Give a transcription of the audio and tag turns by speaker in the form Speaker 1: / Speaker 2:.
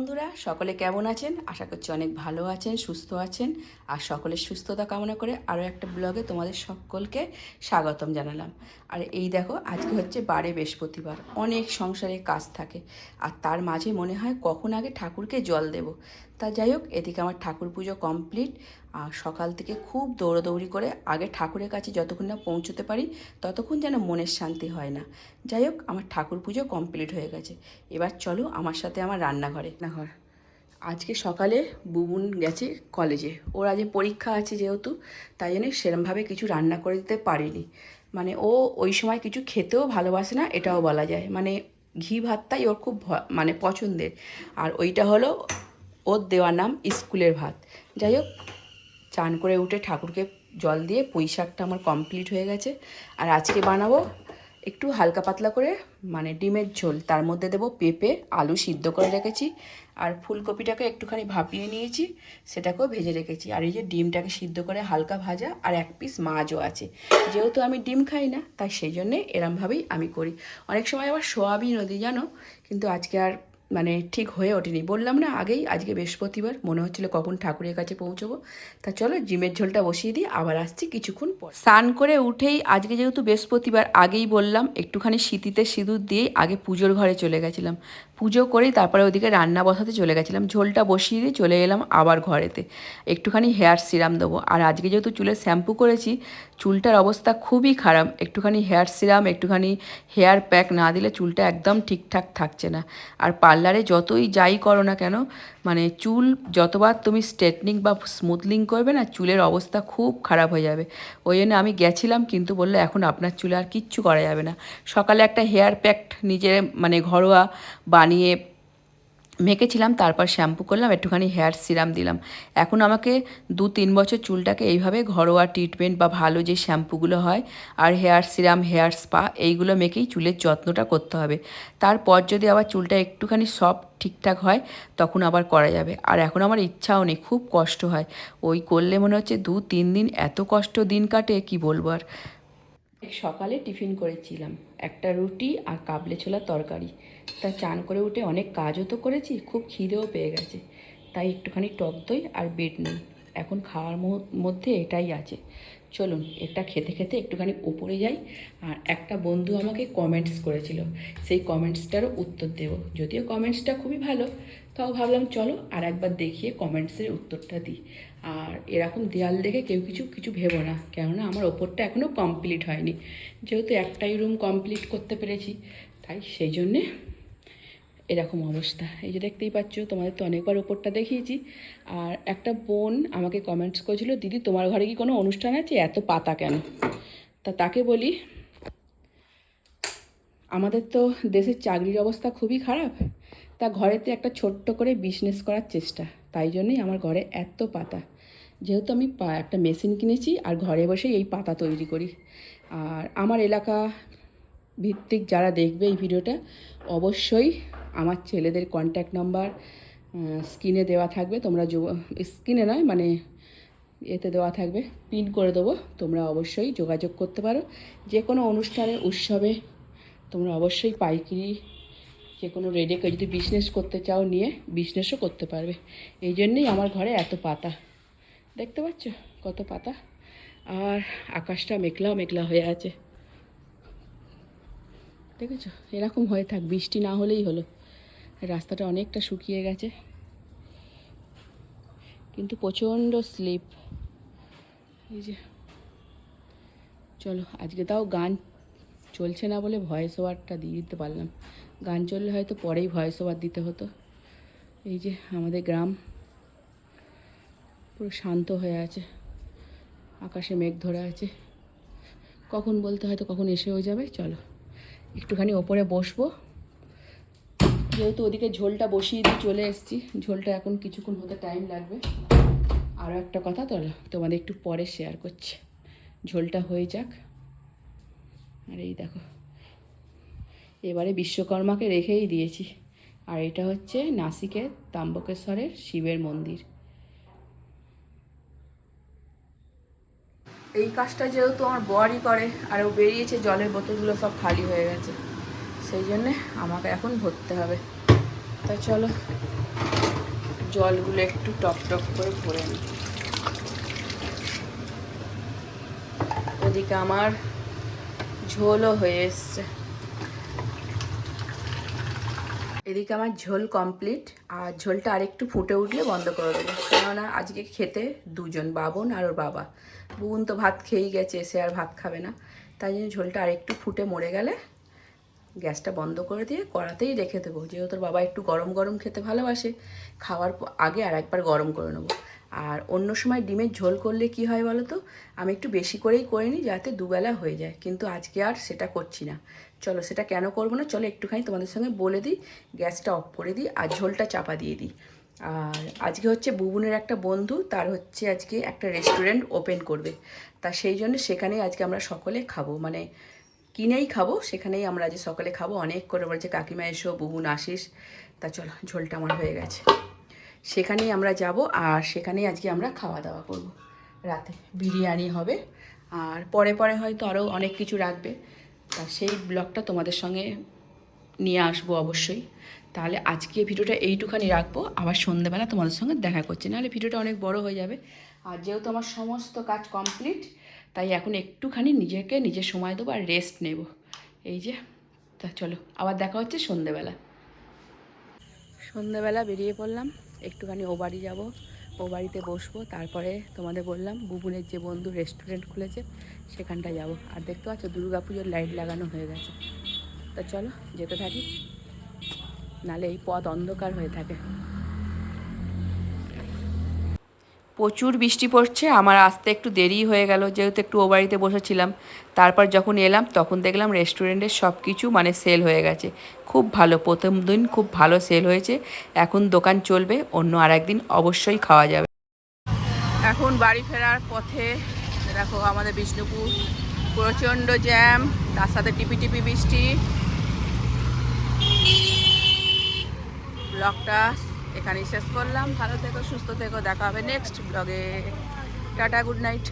Speaker 1: বন্ধুরা, সকলে কেমন আছেন? আশা করছি অনেক ভালো আছেন, সুস্থ আছেন। আর সকলের সুস্থতা কামনা করে আরও একটা ব্লগে তোমাদের সকলকে স্বাগতম জানালাম। আর এই দেখো, আজকে হচ্ছে বারে বৃহস্পতিবার। অনেক সংসারে কাজ থাকে। আর তার মাঝে মনে হয় কখন আগে ঠাকুরকে জল দেব। তা যাই হোক এদিকে আমার ঠাকুর পুজো কমপ্লিট আর সকাল থেকে খুব দৌড়াদৌড়ি করে আগে ঠাকুরের কাছে যতক্ষণ না পৌঁছতে পারি ততক্ষণ যেন মনের শান্তি হয় না। যাই হোক আমার ঠাকুর পুজো কমপ্লিট হয়ে গেছে। এবার চলো আমার সাথে আমার রান্নাঘরে। রান্নাঘর। আজকে সকালে বুবুন গেছে কলেজে ওর আজ পরীক্ষা আছে যেহেতু তাই জন্য সেরমভাবে কিছু রান্না করে দিতে পারিনি। মানে ও ওই সময় কিছু খেতেও ভালোবাসে না এটাও বলা যায়। মানে ঘি ভাতটাই ওর খুব ভ- মানে পছন্দের। আর ওইটা হলো ওর দেওয়ার নাম স্কুলের ভাত। যাই হোক, চান করে উঠে ঠাকুরকে জল দিয়ে পুঁই শাকটা আমার কমপ্লিট হয়ে গেছে। আর আজকে বানাবো একটু হালকা পাতলা করে মানে ডিমের ঝোল। তার মধ্যে দেবো পেঁপে, আলু সিদ্ধ করে রেখেছি। আর ফুলকপিটাকে একটুখানি ভাপিয়ে নিয়েছি, সেটাকেও ভেজে রেখেছি। আর এই যে ডিমটাকে সিদ্ধ করে হালকা ভাজা, আর এক পিস মাছও আছে। যেহেতু আমি ডিম খাই না, তাই সেই জন্যে এরমভাবেই আমি করি। অনেক সময় আবার সোয়াবিন নদী জানো? কিন্তু আজকে আর মানে ঠিক হয়ে ওঠেনি। বললাম, না, আগেই, আজকে বৃহস্পতিবার, মনে হচ্ছিল কখন ঠাকুরের কাছে পৌঁছবো। তা চলো, জিমের ঝোলটা বসিয়ে দিই, আবার আসছি কিছুক্ষণ পর। স্নান করে উঠেই, আজকে যেহেতু বৃহস্পতিবার, আগেই বললাম, একটুখানি শীতিতে সিঁদুর দিয়েই আগে পুজোর ঘরে চলে গেছিলাম। পুজো করেই তারপরে ওদিকে রান্না বসাতে চলে গেছিলাম। ঝোলটা বসিয়ে দিয়ে চলে এলাম আবার ঘরেতে। একটুখানি হেয়ার সিরাম দেবো। আর আজকে যেহেতু চুলে শ্যাম্পু করেছি, চুলটার অবস্থা খুবই খারাপ। একটুখানি হেয়ার সিরাম, একটুখানি হেয়ার প্যাক না দিলে চুলটা একদম ঠিকঠাক থাকছে না। আর পার্লারে যতই যাই করো না কেন মানে চুল যতবার তুমি স্ট্রেটনিং বা স্মুথলিং করবে না, চুলের অবস্থা খুব খারাপ হয়ে যাবে। ওই জন্য আমি গেছিলাম কিন্তু বলল, এখন আপনার চুলে আর কিচ্ছু করা যাবে না। সকালে একটা হেয়ার প্যাক নিজের মানে ঘরোয়া বানিয়ে মেখেছিলাম তারপর শ্যাম্পু করলাম, একটুখানি হেয়ার সিরাম দিলাম। এখন আমাকে দু তিন বছর চুলটাকে এইভাবে ঘরোয়া ট্রিটমেন্ট বা ভালো যে শ্যাম্পুগুলো হয় আর হেয়ার সিরাম, হেয়ার স্পা, এইগুলো মেখেই চুলের যত্নটা করতে হবে। তারপর যদি আবার চুলটা একটুখানি সফট ঠিকঠাক হয়, তখন আবার করা যাবে। আর এখন আমার ইচ্ছাও নেই, খুব কষ্ট হয়। ওই করলে মনে হচ্ছে দু তিন দিন এত কষ্ট দিন কাটে, কি বলব আর? সকালে টিফিন করেছিলাম। একটা রুটি আর কাবলে ছোলার তরকারি। তা চান করে উঠে অনেক কাজও তো করেছি, খুব খিদেও পেয়ে গেছে। তাই একটুখানি টক দই আর বেড নুন। এখন খাওয়ার মধ্যে এটাই আছে। চলুন এটা খেতে খেতে একটুখানি উপরে যাই, আর একটা বন্ধু আমাকে কমেন্টস করেছিল। সেই কমেন্টসটারও উত্তর দেব। যদিও কমেন্টসটা খুবই ভালো, তাও ভাবলাম চলো আর একবার দেখিয়ে কমেন্টসের উত্তরটা দিই। আর এরকম দেয়াল দেখে কেউ কিছু কিছু ভেবো না, কেননা আমার ওপরটা এখনও কমপ্লিট হয়নি। যেহেতু একটাই রুম কমপ্লিট করতে পেরেছি, তাই সেই জন্যে এরকম অবস্থা। এই যে দেখতেই পাচ্ছ, তোমাদের তো অনেকবার ওপরটা দেখিয়েছি। আর একটা বোন আমাকে কমেন্টস করেছিল, দিদি, তোমার ঘরে কি কোনো অনুষ্ঠান আছে? এত পাতা কেন? তা তাকে বলি, আমাদের তো দেশের চাকরির অবস্থা খুবই খারাপ। তা ঘরেতে একটা ছোট্ট করে বিজনেস করার চেষ্টা। তাই জন্যই আমার ঘরে এত পাতা। যেহেতু আমি একটা মেশিন কিনেছি আর ঘরে বসেই এই পাতা তৈরি করি। আর আমার এলাকা ভিত্তিক যারা দেখবে এই ভিডিওটা, অবশ্যই আমার ছেলেদের কন্ট্যাক্ট নাম্বার স্ক্রিনে দেওয়া থাকবে। তোমরা যুব স্ক্রিনে নয় মানে এতে দেওয়া থাকবে। পিন করে দেবো। তোমরা অবশ্যই যোগাযোগ করতে পারো। যে কোনো অনুষ্ঠানে, উৎসবে তোমরা অবশ্যই পাইকারি যে কোনো রেডেকে যদি বিজনেস করতে চাও নিয়ে বিজনেসও করতে পারবে। এই জন্যেই আমার ঘরে এত পাতা। দেখতে পাচ্ছ? কত পাতা? আর আকাশটা মেঘলা মেঘলা হয়ে আছে। দেখেছ? এরকম হয়ে থাক, বৃষ্টি না হলেই হলো। রাস্তাটা অনেকটা শুকিয়ে গেছে। কিন্তু প্রচণ্ড স্লিপ। এই যে। চলো, আজকে তাও গান চলছে না বলে ভয়েস ওভারটা দিয়ে দিতে পারলাম। গান চললে হয়তো পরেই ভয়েস ওভার দিতে হতো। এই যে আমাদের গ্রাম পুরো শান্ত হয়ে আছে। আকাশে মেঘ ধরে আছে। কখন বলতে হয়তো কখন এসেও যাবে, চলো। একটুখানি ওপরে বসবো। যেহেতু ওদিকে ঝোলটা বসিয়ে দিয়ে চলে এসেছি, ঝোলটা এখন কিছুক্ষণ হতে টাইম লাগবে। আরও একটা কথা তো তোমাদের একটু পরে শেয়ার করছি। ঝোলটা হয়ে যাক। আর এই দেখো, এবারে বিশ্বকর্মাকে রেখেই দিয়েছি। আর এটা হচ্ছে নাসিকের তাম্বকেশ্বরের শিবের মন্দির। এই কাজটা যেহেতু আমার বরই করে, আর ও বেরিয়েছে, জলের বোতলগুলো সব খালি হয়ে গেছে। সেই জন্যে আমাকে এখন ভরতে হবে। তা চলো, জলগুলো একটু টপ টপ করে ভরে নিই ওদিকে আমার ঝোলও হয়ে এসছে। এদিকে আমার ঝোল কমপ্লিট, আর ঝোলটা আরেকটু ফুটে উঠলে বন্ধ করে দেবো। কেননা আজকে খেতে দুজন বাবন আর ওর বাবা। বুবন তো ভাত খেয়েই গেছে এসে আর ভাত খাবে না। তাই জন্য ঝোলটা আরেকটু ফুটে মরে গেলে গ্যাসটা বন্ধ করে দিয়ে কড়াতেই রেখে দেবো। যেহেতু তোর বাবা একটু গরম গরম খেতে ভালোবাসে, খাওয়ার আগে আর একবার গরম করে নেব। আর অন্য সময় ডিমের ঝোল করলে কি হয় বলো তো? আমি একটু বেশি করেই করে নিই যাতে দুবেলা হয়ে যায়। কিন্তু আজকে আর সেটা করছি না। চলো সেটা কেন করব না? চলো একটুখানি তোমাদের সঙ্গে বলে দিই, গ্যাসটা অফ করে দিই আর ঝোলটা চাপা দিয়ে দিই। আর আজকে হচ্ছে বুবুনের একটা বন্ধু, তার হচ্ছে আজকে একটা রেস্টুরেন্ট ওপেন করবে। তা সেই জন্য সেখানেই আজকে আমরা সকলে খাব। মানে কিনেই খাব, সেখানেই আমরা আজ সকালে খাব। অনেক করে বলছে, কাকিমা, এসো, বুবুন, আসিস। তা চলো, ঝোলটা আমার হয়ে গেছে। সেখানেই আমরা যাব, আর সেখানেই আজকে আমরা খাওয়া দাওয়া করব। রাতে বিরিয়ানি হবে, আর পরে পরে হয়তো আরও অনেক কিছু রাখবে। তা সেই ব্লগটা তোমাদের সঙ্গে নিয়ে আসব অবশ্যই। তাহলে আজকে ভিডিওটা এইটুখানি রাখব। আবার সন্ধ্যেবেলা তোমাদের সঙ্গে দেখা করছি। নাহলে ভিডিওটা অনেক বড় হয়ে যাবে। আর যেহেতু আমার সমস্ত কাজ কমপ্লিট তাই এখন একটুখানি নিজেকে নিজের সময় দেবো আর রেস্ট নেব। এই যে, তা চলো, আবার দেখা হচ্ছে সন্ধ্যেবেলা সন্ধ্যেবেলা বেরিয়ে পড়লাম, একটুখানি ও বাড়ি যাব, ও বাড়িতে বসবো, তারপরে তোমাদের বললাম বুবুনের যে বন্ধু রেস্টুরেন্ট খুলেছে, সেখানটায় যাব। আর দেখতে পাচ্ছ দুর্গা পুজোর লাইট লাগানো হয়ে গেছে। তা চলো, যেতে থাকি, নালে এই পথ অন্ধকার হয়ে থাকে। প্রচুর বৃষ্টি পড়ছে, আমার আসতে একটু দেরি হয়ে গেল, যেহেতু একটু ও বাড়িতে বসেছিলাম। তারপর যখন এলাম, তখন দেখলাম রেস্টুরেন্টের সব কিছু মানে সেল হয়ে গেছে। খুব ভালো, প্রথম দিন খুব ভালো সেল হয়েছে। এখন দোকান চলবে, অন্য আর একদিন অবশ্যই খাওয়া যাবে। এখন বাড়ি ফেরার পথে, দেখো আমাদের বিষ্ণুপুর, প্রচণ্ড জ্যাম তার সাথে টিপি টিপি বৃষ্টি। ব্লগটা এখানেই শেষ করলাম। ভালো থেকো সুস্থ থেকো দেখা হবে নেক্সট ব্লগে টাটা গুড নাইট